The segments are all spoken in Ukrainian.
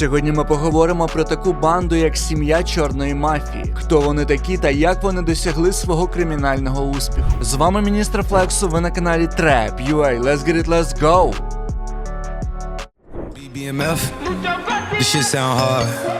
Сьогодні ми поговоримо про таку банду, як сім'я чорної мафії, хто вони такі та як вони досягли свого кримінального успіху. З вами міністр Флексу. Ви на каналі Trap UA. Let's get it, let's go! BMF. This shit sound hard.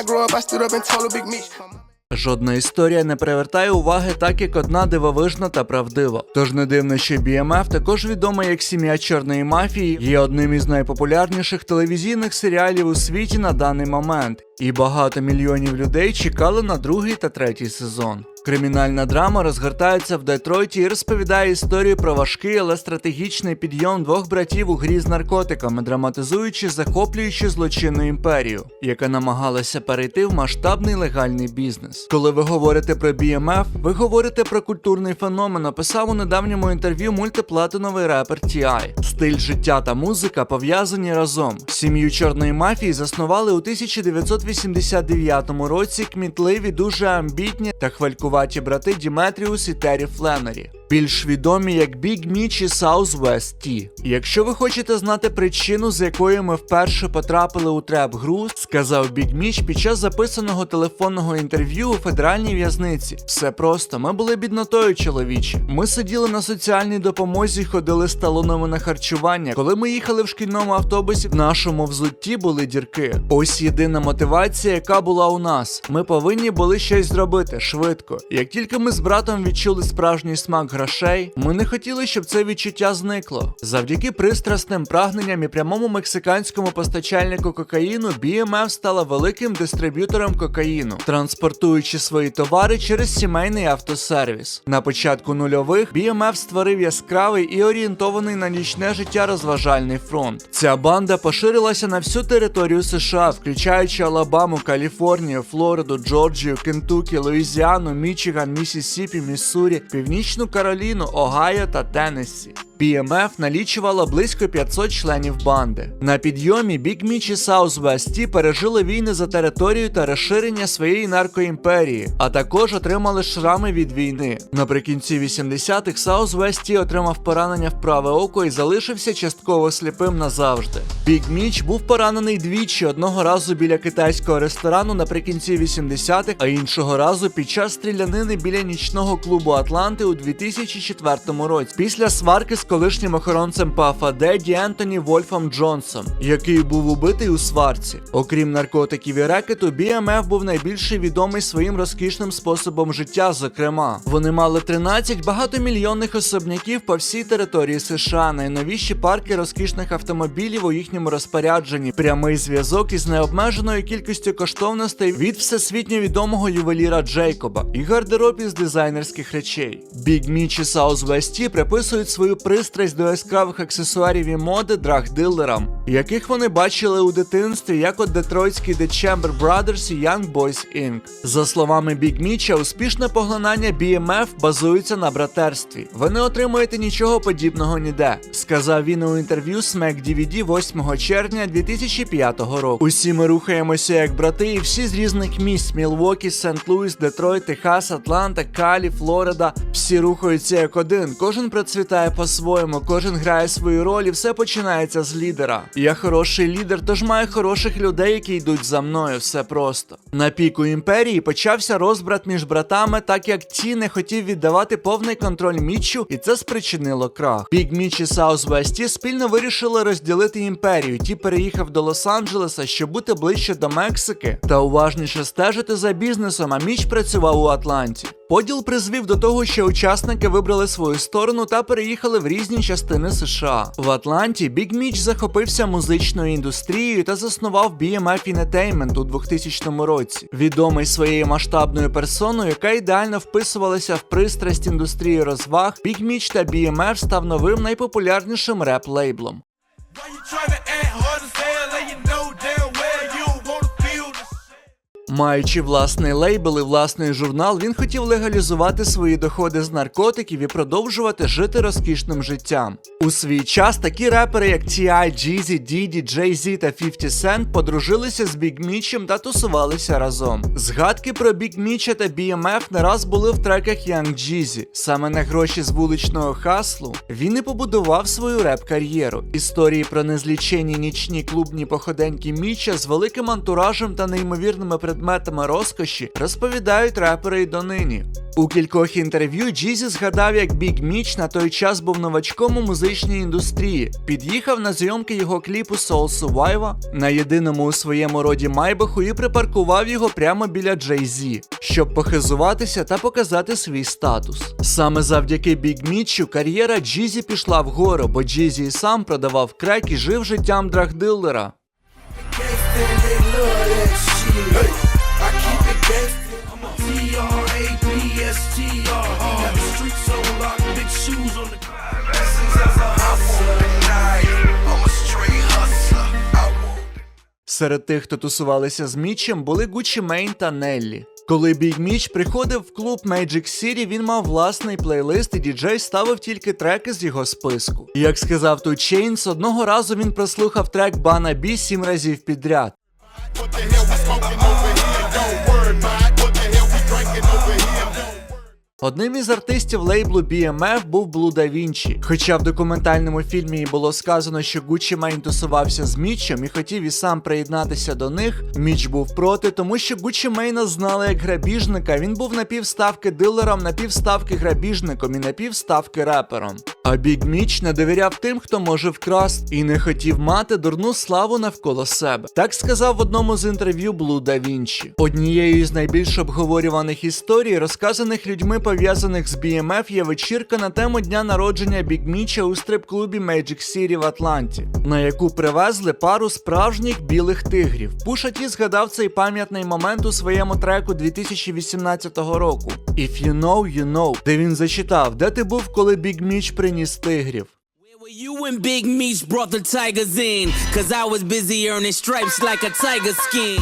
I Meech. Жодна історія не привертає уваги так, як одна дивовижна та правдива. Тож не дивно, що BMF, також відома як сім'я чорної мафії, є одним із найпопулярніших телевізійних серіалів у світі на даний момент, і багато мільйонів людей чекали на другий та третій сезон. Кримінальна драма розгортається в Детройті і розповідає історію про важкий, але стратегічний підйом двох братів у грі з наркотиками, драматизуючи захоплюючи злочинну імперію, яка намагалася перейти в масштабний легальний бізнес. Коли ви говорите про BMF, ви говорите про культурний феномен, описав у недавньому інтерв'ю мультиплатиновий репер T.I. Стиль життя та музика пов'язані разом. Сім'ю чорної мафії заснували у 1989 році кмітливі, дуже амбітні та хвалькуваті брати Діметріус і Террі Фленнері. Більш відомі як Big Mitch і Southwest T. Якщо ви хочете знати причину, з якою ми вперше потрапили у треп гру, сказав Big Mitch під час записаного телефонного інтерв'ю у федеральній в'язниці. Все просто, ми були біднотою чоловічі. Ми сиділи на соціальній допомозі, ходили з талонами на харчування. Коли ми їхали в шкільному автобусі, в нашому взутті були дірки. Ось єдина мотивація, яка була у нас. Ми повинні були щось зробити швидко. Як тільки ми з братом відчули справжній смак грошей, ми не хотіли, щоб це відчуття зникло. Завдяки пристрасним прагненням і прямому мексиканському постачальнику кокаїну, BMF стала великим дистриб'ютором кокаїну, транспортуючи свої товари через сімейний автосервіс. На початку нульових BMF створив яскравий і орієнтований на нічне життя розважальний фронт. Ця банда поширилася на всю територію США, включаючи Алабаму, Каліфорнію, Флориду, Джорджію, Кентукі, Луїзіану, Мічиган, Міссісіпі, Міссурі, Північну Кароліну, Огайо та Теннессі. BMF налічувала близько 500 членів банди. На підйомі Big Mitch і Southwest пережили війни за територію та розширення своєї наркоімперії, а також отримали шрами від війни. Наприкінці 80-х Southwest отримав поранення в праве око і залишився частково сліпим назавжди. Big Mitch був поранений двічі одного разу біля китайського ресторану наприкінці 80-х, а іншого разу під час стрілянини біля нічного клубу Атланти у 2004 році. Після сварки з колишнім охоронцем ПАФА Деді Ентоні Вольфом Джонсом, який був убитий у сварці. Окрім наркотиків і рекету, BMF був найбільше відомий своїм розкішним способом життя. Зокрема, вони мали 13 багатомільйонних особняків по всій території США, найновіші парки розкішних автомобілів у їхньому розпорядженні, прямий зв'язок із необмеженою кількістю коштовностей від всесвітньо відомого ювеліра Джейкоба і гардероб із дизайнерських речей. Big Mitch і Southwest T приписують свою пристрасть до яскравих аксесуарів і моди драг-дилерам, яких вони бачили у дитинстві, як от детройтський The Chamber Brothers і Young Boys Inc. За словами Big Міча, успішне поглинання BMF базується на братерстві. Ви не отримуєте нічого подібного ніде, сказав він у інтерв'ю Smack DVD 8 червня 2005 року. Усі ми рухаємося як брати, і всі з різних місць: Мілвокі, Сент-Луіс, Детройт, Техас, Атланта, Калі, Флорида. Всі рухаються як один. Кожен процвітає по-своєму, кожен грає свою роль, і все починається з лідера. Я хороший лідер, тож маю хороших людей, які йдуть за мною. Все просто. На піку імперії почався розбрат між братами, так як ті не хотів віддавати повний контроль Мічу, і це спричинило крах. Бік Міч і Southwest Ті спільно вирішили розділити імперію. Ті переїхав до Лос-Анджелеса, щоб бути ближче до Мексики та уважніше стежити за бізнесом. А Міч працював у Атланті. Поділ призвів до того, що учасники вибрали свою сторону та переїхали в різні частини США. В Атланті Біг Міч захопився музичною індустрією та заснував BMF Entertainment у 2000 році. Відомий своєю масштабною персоною, яка ідеально вписувалася в пристрасть індустрії розваг, Біг Міч та BMF став новим найпопулярнішим реп-лейблом. Маючи власний лейбл і власний журнал, він хотів легалізувати свої доходи з наркотиків і продовжувати жити розкішним життям. У свій час такі репери, як T.I., Jeezy, Diddy, Jay-Z та 50 Cent подружилися з Біг Мічем та тусувалися разом. Згадки про Біг Міча та BMF не раз були в треках Young Jeezy. Саме на гроші з вуличного хаслу він і побудував свою реп-кар'єру. Історії про незлічені нічні клубні походеньки Міча з великим антуражем та неймовірними предметами розкоші розповідають репери й донині. У кількох інтерв'ю Джізі згадав, як Біг Міч на той час був новачком у музичній індустрії, під'їхав на зйомки його кліпу Soul Survivor на єдиному у своєму роді Майбаху і припаркував його прямо біля Джей Зі, щоб похизуватися та показати свій статус. Саме завдяки Біг Мічу кар'єра Джізі пішла вгору, бо Джізі і сам продавав крек і жив життям драгдилера. Серед тих, хто тусувалися з Мічем, були Гучі Мейн та Неллі. Коли Біг Міч приходив в клуб Magic City, він мав власний плейлист, і діджей ставив тільки треки з його списку. Як сказав тут Чейнс, одного разу він прослухав трек Бана Бі сім разів підряд. The Одним із артистів лейблу BMF був Блу Да Вінчі. Хоча в документальному фільмі і було сказано, що Гуччі Мейн тусувався з Мічем і хотів і сам приєднатися до них, Міч був проти, тому що Гуччі Мейна знали як грабіжника. Він був напівставки дилером, напівставки грабіжником і напівставки репером. А Біг Міч не довіряв тим, хто може вкрасти, і не хотів мати дурну славу навколо себе. Так сказав в одному з інтерв'ю Блу Да Вінчі. Однією із найбільш обговорюваних історій, розказаних людьми, пов'язаних з BMF, є вечірка на тему дня народження Біг Міча у стрип-клубі Magic City в Атланті, на яку привезли пару справжніх білих тигрів. Пуша Ті згадав цей пам'ятний момент у своєму треку 2018 року. If you know, you know, де він зачитав, де ти був, коли Біг Міч приніс тигрів. Where were you when Big Meech brought the tigers in? Cause I was busy earning stripes like a tiger skin.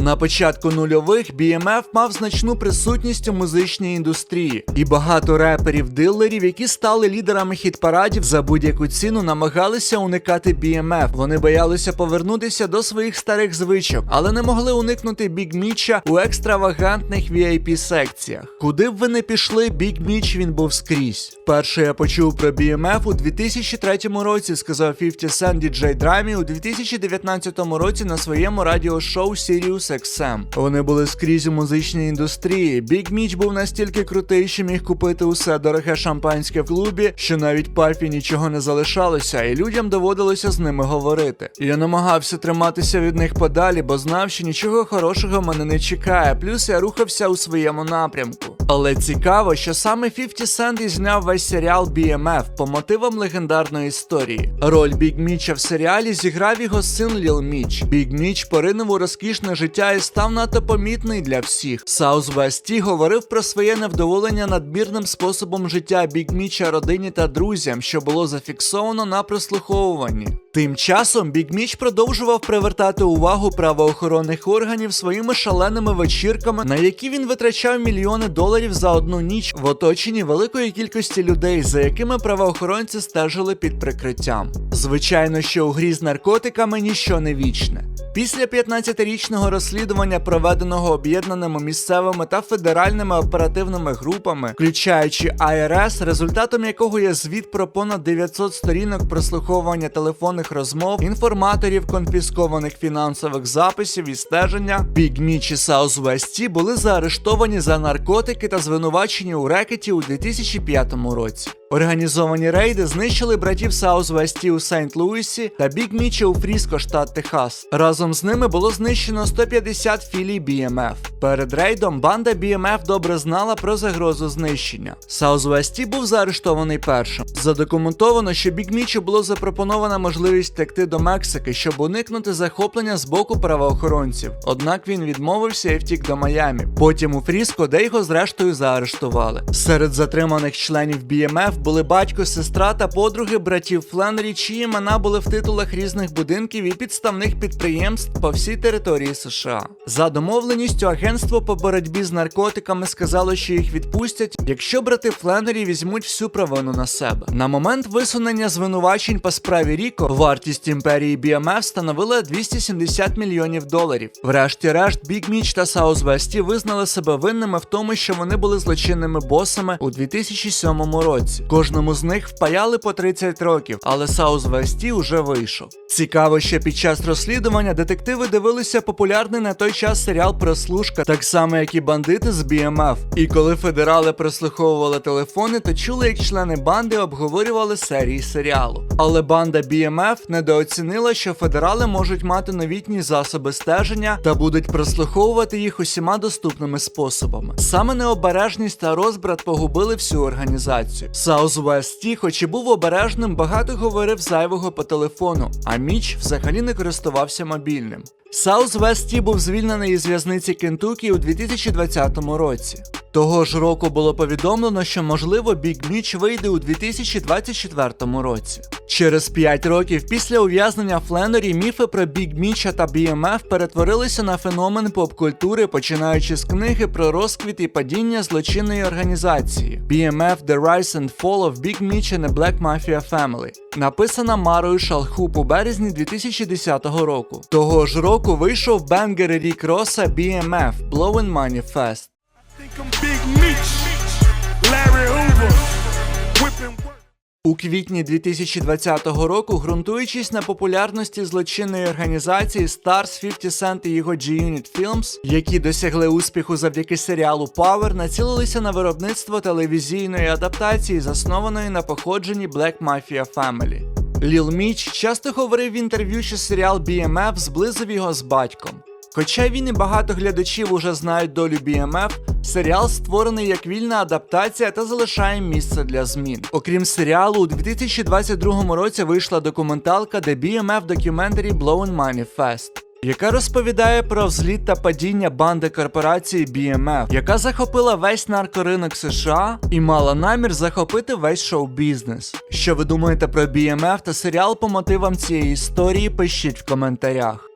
На початку нульових BMF мав значну присутність у музичній індустрії, і багато реперів-дилерів, які стали лідерами хіт-парадів за будь-яку ціну, намагалися уникати BMF. Вони боялися повернутися до своїх старих звичок, але не могли уникнути Біг Міча у екстравагантних VIP секціях. Куди б ви не пішли, Біг Міч він був скрізь. Перше я почув про BMF у 2003 році, сказав 50 Cent діджей Драмі у 2019 році на своєму радіошоу Sirius XM. Вони були скрізь у музичній індустрії. Біг Міч був настільки крутий, що міг купити усе дороге шампанське в клубі, що навіть папі нічого не залишалося, і людям доводилося з ними говорити. Я намагався триматися від них подалі, бо знав, що нічого хорошого мене не чекає. Плюс я рухався у своєму напрямку. Але цікаво, що саме 50 Cent і зняв весь серіал BMF по мотивам легендарної історії. Роль Біг Міча в серіалі зіграв його син Ліл Міч. Біг Міч поринув у розкішне життя і став надто помітний для всіх. Саус Весті говорив про своє невдоволення надмірним способом життя Біг Міча родині та друзям, що було зафіксовано на прослуховуванні. Тим часом Біг Міч продовжував привертати увагу правоохоронних органів своїми шаленими вечірками, на які він витрачав мільйони доларів за одну ніч в оточенні великої кількості людей, за якими правоохоронці стежили під прикриттям. Звичайно, що у грі з наркотиками ніщо не вічне. Після 15-річного розслідування, проведеного об'єднаними місцевими та федеральними оперативними групами, включаючи АРС, результатом якого є звіт про понад 900 сторінок прослуховування телефонних розмов, інформаторів, конфіскованих фінансових записів і стеження, Біг Міч і були заарештовані за наркотики та звинувачені у рекеті у 2005 році. Організовані рейди знищили братів Саус Весті у Сент-Луісі та Біг Мічі у Фріско, штат Техас. Разом з ними було знищено 150 філій BMF. Перед рейдом банда BMF добре знала про загрозу знищення. Саус Весті був заарештований першим. Задокументовано, що Біг Мічу було запропонована можливість втекти до Мексики, щоб уникнути захоплення з боку правоохоронців. Однак він відмовився і втік до Майамі. Потім у Фріско, де його зрештою заарештували. Серед затриманих членів BMF були батько, сестра та подруги братів Фленнері, чиї імена були в титулах різних будинків і підставних підприємств по всій території США. За домовленістю, агентство по боротьбі з наркотиками сказало, що їх відпустять, якщо брати Фленнері візьмуть всю провину на себе. На момент висунення звинувачень по справі Ріко вартість імперії BMF становила 270 мільйонів доларів. Врешті-решт, Біг Міч та Саус Весті визнали себе винними в тому, що вони були злочинними босами у 2007 році. Кожному з них впаяли по 30 років, але Саус Весті уже вийшов. Цікаво, що під час розслідування детективи дивилися популярний на той час серіал Прослушка, так само як і бандити з BMF. І коли федерали прослуховували телефони, то чули, як члени банди обговорювали серії серіалу. Але банда BMF недооцінила, що федерали можуть мати новітні засоби стеження та будуть прослуховувати їх усіма доступними способами. Саме необережність та розбрат погубили всю організацію. Саус Весті, хоч і був обережним, багато говорив зайвого по телефону, а Міч взагалі не користувався мобільним. Саус Весті був звільнений із в'язниці Кентукі у 2020 році. Того ж року було повідомлено, що можливо Біг Міч вийде у 2024 році. Через 5 років після ув'язнення Фленнері міфи про Біг Міча та BMF перетворилися на феномен поп-культури, починаючи з книги про розквіт і падіння злочинної організації BMF The Rise and Fall of Big Mitch and the Black Mafia Family, написана Марою Шалхуп у березні 2010 року. Того ж року вийшов бенгер Рік Роса BMF Blowin' Money Fest. У квітні 2020 року, ґрунтуючись на популярності злочинної організації Stars 50 Cent і його G-Unit Films, які досягли успіху завдяки серіалу Power, націлилися на виробництво телевізійної адаптації, заснованої на походженні Black Mafia Family. Ліл Міч часто говорив в інтерв'ю, що серіал BMF зблизив його з батьком. Хоча він і багато глядачів уже знають долю BMF, серіал створений як вільна адаптація та залишає місце для змін. Окрім серіалу, у 2022 році вийшла документалка The BMF Documentary Blowing Money Fest. Яка розповідає про взліт та падіння банди корпорації BMF, яка захопила весь наркоринок США і мала намір захопити весь шоу-бізнес. Що ви думаєте про BMF та серіал по мотивам цієї історії? Пишіть в коментарях.